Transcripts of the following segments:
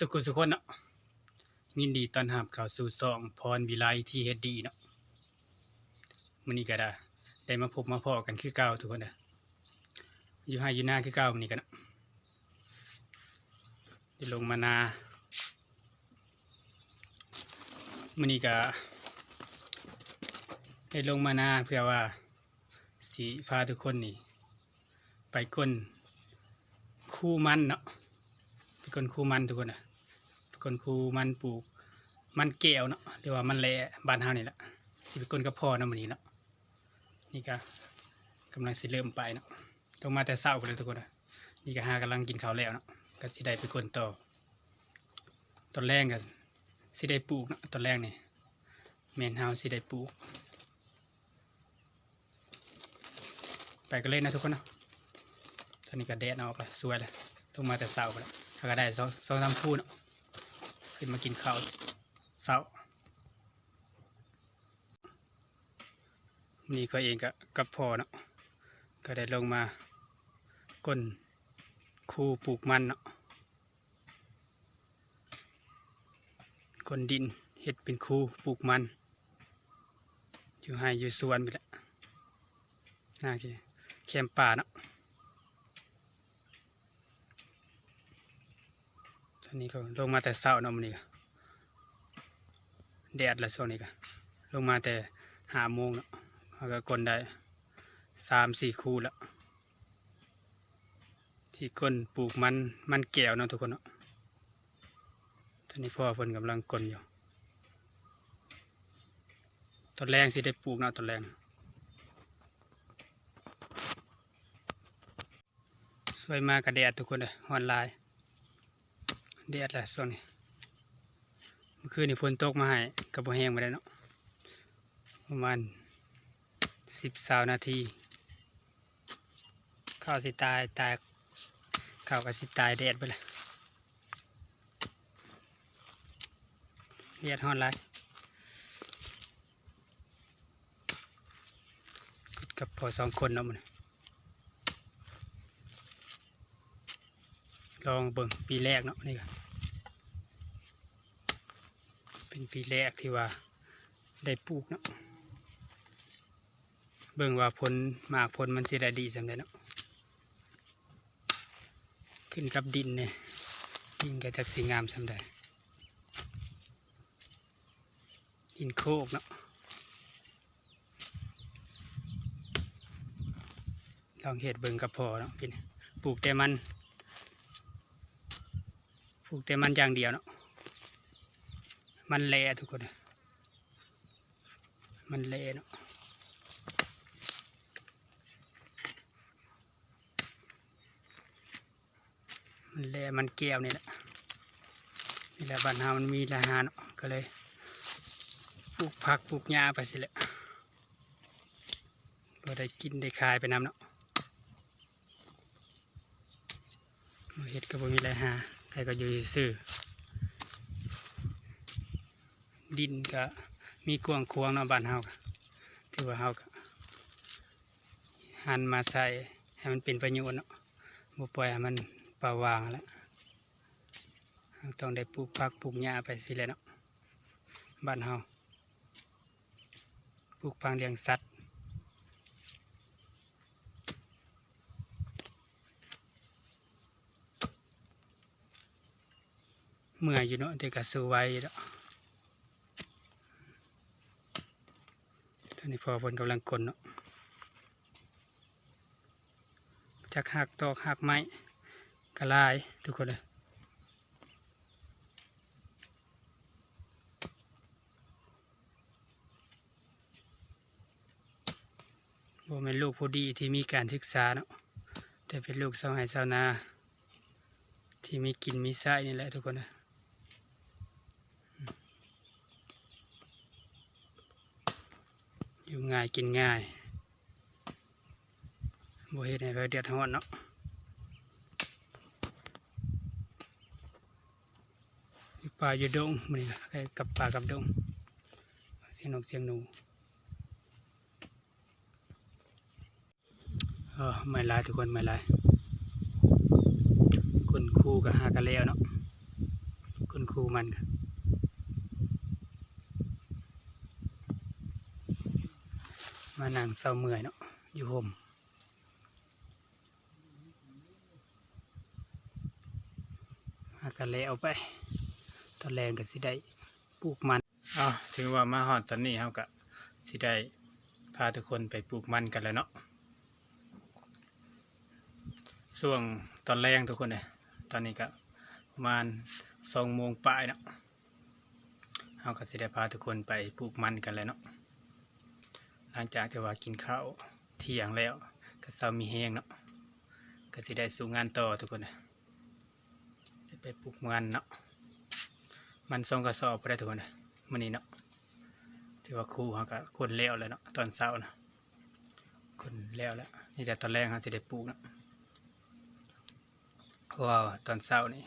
สุขุสุขคนเนาะยินดีตอนรับข้าวสู่ซองพรวิไลที่เฮดดีเนาะมื้อนี้ก็ได้ได้มาพบมาพอกันคือเก่าทุกคนเด้อยู่ให้อยู่หน้าคือเก่ามื้อนี้กันเนาะได้ลงมานามื้อนี้ก็ได้ลงมานาเพื่อว่าสิพาทุกคนนี่ ไปก้นคู่มันเนาะเป็นคนคู่มันทุกคนนะ เป็นคนคูมันปลูกมันแก้วเนาะหรือว่ามันแหละบ้านเฮานี่แหละสิเป็นคนกับพ่อเนาะมื้อนี้เนาะนี่ก็กำลังสิเริ่มไปเนาะลงมาแต่เช้ากันเลยทุกคนนะนี่ก็หากำลังกินข้าวแล้วเนาะก็สิได้เป็นคนต่อตอนแรกก็สิได้ปลูกเนาะตอนแรกนี่แม่นเฮาสิได้ปลูก ไปกันเลยนะทุกคนเนาะตอนนี้ก็แดดออกแล้วสวยเลยลงมาแต่เสาร์แล้วถ้าก็ได้สองสองสามพูเนาะ ขึ้นมากินข้าวเสานี่ก็เองก็กับพ่อเนาะก็ได้ลงมาก้นคูปลูกมันเนาะก้นดินเห็ดเป็นคูปลูกมัน อยู่ให้อยู่สวนไปละน่าเกแคมป่าเนาะ ตอ นี้ก็ลงมาแต่เช้าเนาะมันนี้ก็แดดละช่วงนี้ก็ลงมาแต่ห้าโมงเนาะเขาก็กลนได้สามสี่คู่แล้วที่ก้นปลูกมันมันแก้วเนาะทุกคนเนาะตอนนี้พ่อเพิ่นกำลังกลนอยู่ตอนแรงสิได้ปลูกเนาะตอนแรงสวยมากกับแดดทุกคนเลยฮอนไลน์ แดดแหละช่วงนี้เมื่อคืนนี่ฝนตกมาให้กับบ่แห้งมาได้เนาะประมาณสิบสาวนาทีข้าวสิตายตายข้าวก็สิตายแดดไปเลยแดดฮ้อนไรกับพอสองคนเนาะมัน ลองเบิ่งปีแรกเนาะนี่ก็เป็นปีแรกที่ว่าได้ปลูกเนาะเบิ่งว่าผลหมากผลมันสิได้ดีสำเร็จเนาะขึ้นกับดินเนี่ยดินก็จะสีงามสำเร็จดินโคกเนาะลองเห็ดเบิ่งกับพอเนาะพี่นปลูกแต่มัน ปลูกแต่มันอย่างเดียวเนาะมันแลทุกคน มันแลเนาะมันแลมันแก้วนี่แหละนี่แหละบ้านเฮามันมีราหาเนาะก็เลยปลูกผักปลูกหญ้าไปสิแหละก็ได้กินได้ขายไปน้ำเนาะเฮ็ดก็บ่มีไรหา ใครก็อยู่ซื่อดินก็มีกวางควงเนาะบ้านเฮาก็ถือว่าเฮาก็หันมาใส่ให้มันเป็นประโยชน์เนาะบ่ปล่อยให้มันเปล่าวางแล้วต้องได้ปลูกผักปลูกหญ้าไปสิแหละเนาะบ้านเฮาปลูกฟังเลี้ยงสัตว์ เมื่อยอยู่เนาะแต่ก็สู้ไวอยู่แล้วตอนนี้พอฝนกำลังกลนเนาะจากหักตอกหักไม้กระลายทุกคนเลยโบเป็นลูกผู้ดีที่มีการศึกษาเนาะแต่เป็นลูกสาวไห้สาวนา ที่มีกินมีไส้นี่แหละทุกคนนะ อยู่ง่ายกินง่ายบ่เฮ็ดให้เราเดือดร้อนเนาะอยู่ป่าอยู่ดงมันนี่กับป่ากับดงเสียงนกเสียงหนูเออไม่ลายทุกคนไม่ลายคนครูกับหากันแล้วเนาะคู่มันกัน มานั่งเศร้าเมื่อยเนาะอยู่ห่มมากันแล้วไป ตอนแรงก็สิได้ปลูกมันอ้าวถือว่ามาฮอดตอนนี้เฮาก็สิได้พาทุกคนไปปลูกมันกันแล้วเนาะช่วงตอนแรงทุกคนเนี่ยตอนนี้ก็ประมาณสองโมงปลายเนาะเฮาก็สิได้พาทุกคนไปปลูกมันกันแล้วเนาะ หลังจากที่ว่ากินข้าวเที่ยงแล้วก็เช้ามีแห้งเนาะก็สิได้สู่งานต่อทุกคนเนี่ยไปปลูกมันเนาะมันส่งกระสอบไปได้ทุกคนเลยมันนี้เนาะถือว่าครูเขาก็คนแล้วเลยเนาะตอนเช้านะคนแล้วแล้วนี่แต่ตอนแรกเขาจะได้ปลูกเนาะเพราะว่าตอนเช้านี่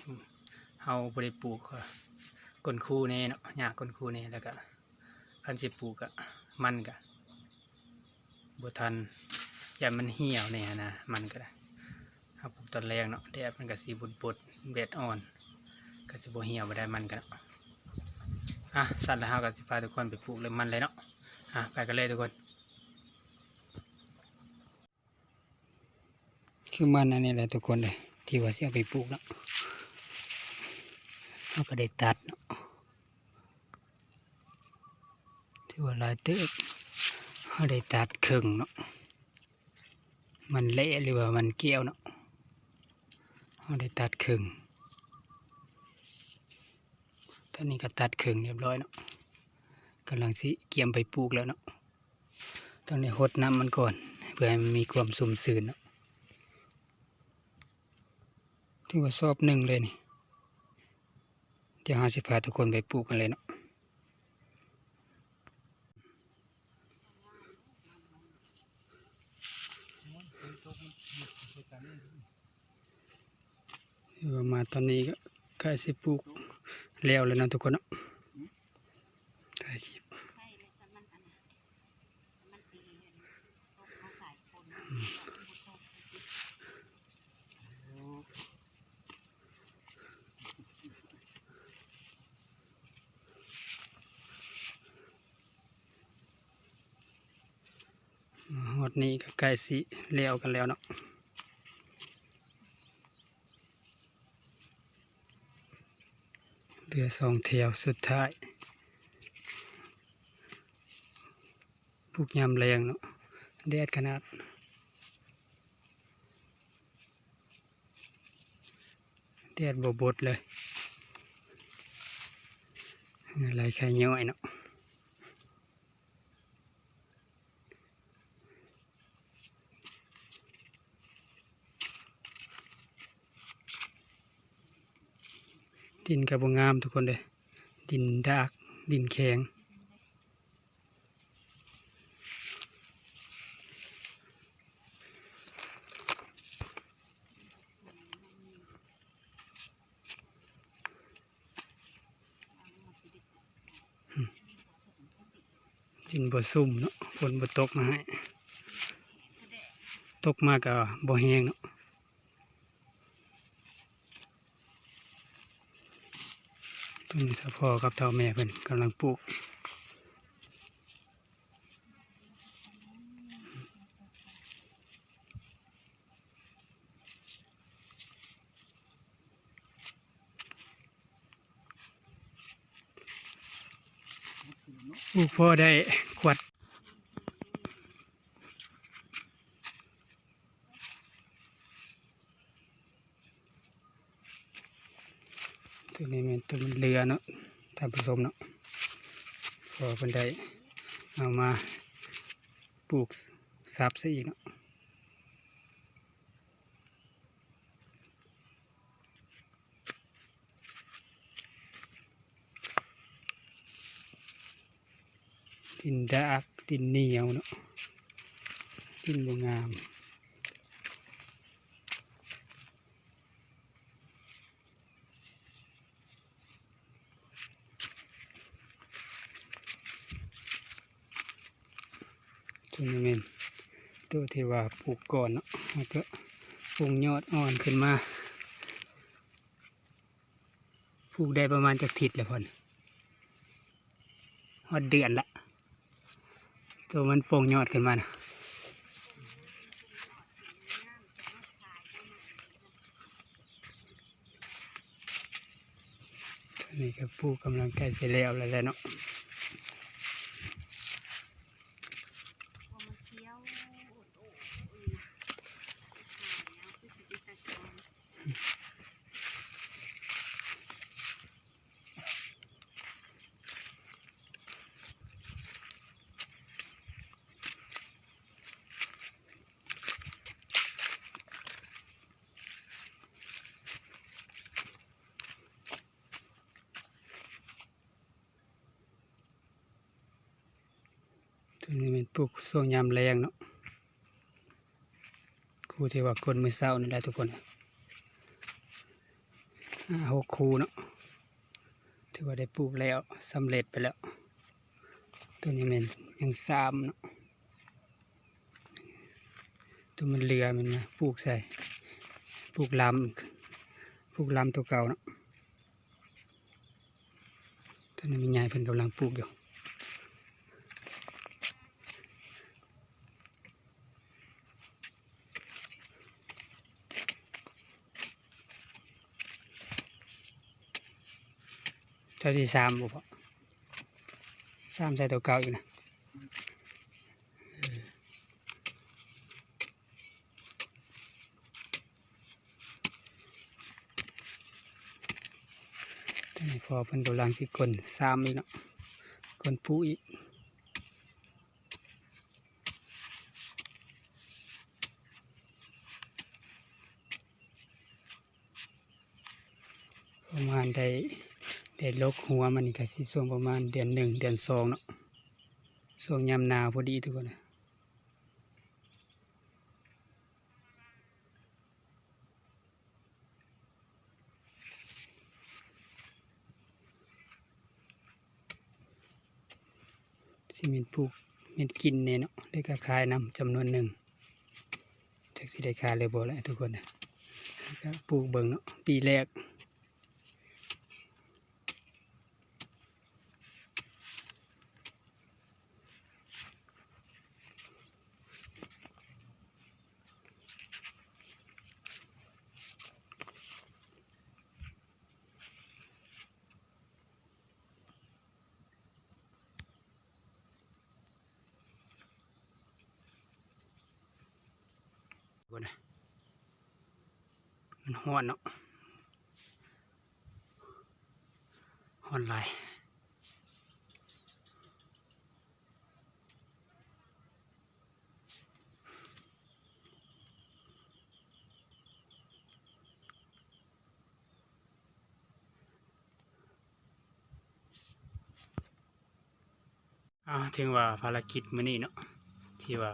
เขาบริปลูกก้นคูนี่เนาะหญ้าก้นคูเนี่แล้วก็พันสิปลูกอะมันก็ บทันอย่ามันเหี่ยวเนี่ยนะมันก็ได้เขาปลูกตอนแรกเนาะแดดมันก็สีบุดบดๆแดดอ่อนก็สิบเหี่ยวบ่ได้มันกันเนาะอะสัตว์ล้วเฮาก็สิพาทุกคนไปปลูกเลยมันเลยเนาะอะไปกันเลยทุกคน คือมันอันนี้แหละทุกคนเลยที่ว่าสิเอาไปปลูกเนาะเราก็ได้ตัดเนาะที่ว่าลายเติบ เราได้ตัดครึ่งเนาะ มันเละหรือว่ามันเกี้ยวเนาะเราได้ตัดครึ่งตอนนี้ก็ตัดครึ่งเรียบร้อยเนาะกำลังสิเกี่ยมไปปลูกแล้วเนาะตอนนี้หดน้ำมันก่อน เพื่อให้มันมีความสุ่มสื่นเนาะที่ว่าซอบหนึ่งเลยนี่ เดี๋ยวหาสิพาทุกคนไปปลูกกันเลยเนาะที่ว่ามา ตอนนี้ก็ใกล้สิปลูกแล้วเลยนะทุกคนเนาะถ่ายคลิปหมดนี้ก็ใกล้สิแล้วกันแล้วเนาะเห ลือสองแถวสุดท้ายพวกยามแรงเนาะแดดขนาดแดดบบดเลยอะไรใครย่อยเนาะ ดินกับบงามทุกคนเลยดินดากดินแข็งดินบ่ซุ่มเนาะฝนบ่ตกมาให้ตกมาก็บ่แห้งเนาะ ตรงนี้ถ้าพ่อกับเท่าแม่เพิ่นกำลังปลูกปลูกพ่อได้ขวดตัวนี้เป็นตัวเรือเนาะท่านผ สมเนาะพอเพิ่นได้เอามาปลูกซับซะอีกเนาะดินดากดินเหนียวเนาะดินบงาม ตัวนี้เป็นตัวที่ว่าปลูกก่อนเนาะแล้วก็ปรุงยอดอ่อนขึ้นมาผูลูกได้ประมาณจากทิศล้วพอนฮอดเดือนละตัวมันโป่งยอดขึ้นมานะนนี้ก็ปลูกกำลังใกล้เสร็จแล้วแล้วเนาะ พอมันเคี้ยวโอ้โหโอ้ยหายแล้วคือสิบแปดตอน ตัวนี้เป็นปลูกช่วงยามแรงเนาะครูที่ว่าคนมือเศร้านี่แหละทุกคนหกคูเนาะถือว่าได้ปลูกแล้วสำเร็จไปแล้ว ตัวนี้มันยังสามเนาะตัวมันเรือมันมาปลูกใส่ปลูกลำปลูกลำตัวเก่าเนาะตัวนี้มียายเพิ่นกำลังปลูกอยู่ เท่าที่สามบุพอสามใส่ตัวเก่าอีกนะพอเพิ่นกำลังสิกลสามอีกเนาะกลผู้อีกประมาณได้ ได้ลกหัวมันนี่ก็สิช่วงประมาณเดือนหนึ่งเดือนสองเนาะช่วงยามนาวพอดีทุกคนนะสิเม็นปลูกเม็นกินเนี่ยเนาะได้ก็ขายนำจำนวนหนึ่งจากสิได้ขายเลยบ่แหละทุกคนนะก็ปลูกเบิ่งเนาะปีแรก ก่อนนะมันห้อนเนาะห้อนหลายอ่าถึงว่าภารกิจมื้อนี้เนาะที่ว่า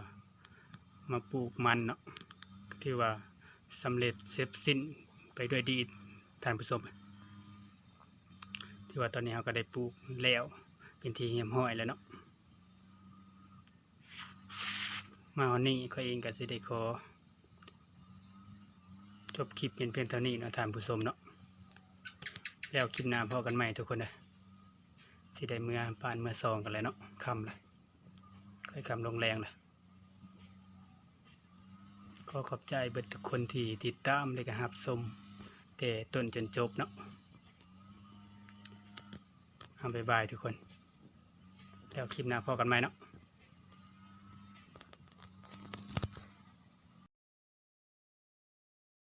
มาปลูกมันเนาะ ที่ว่าสำเร็จเสร็จสิ้นไปด้วยดีท่านผู้ชมที่ว่าตอนนี้เราก็ได้ปลูกแล้วเป็นที่เหี่ยมห้อยแล้วเนาะมาวันนี้เขาเองก็สิได้ขอจบคลิปเป็นเพียงเท่านี้เนาะท่านผู้ชมเนาะแล้วคลิปหน้าพอกันใหม่ทุกคนนะสิได้เมื่อปานเมื่อซองกันเลยเนาะคำเลยค่อยคำลงแรงเลย ขอขอบใจเบิดทุกคนที่ติดตามเลยครับชมแต่ต้นจนจบเนาะเอาบายบายทุกคน แล้วคลิปหน้าพอกันไหมเนาะ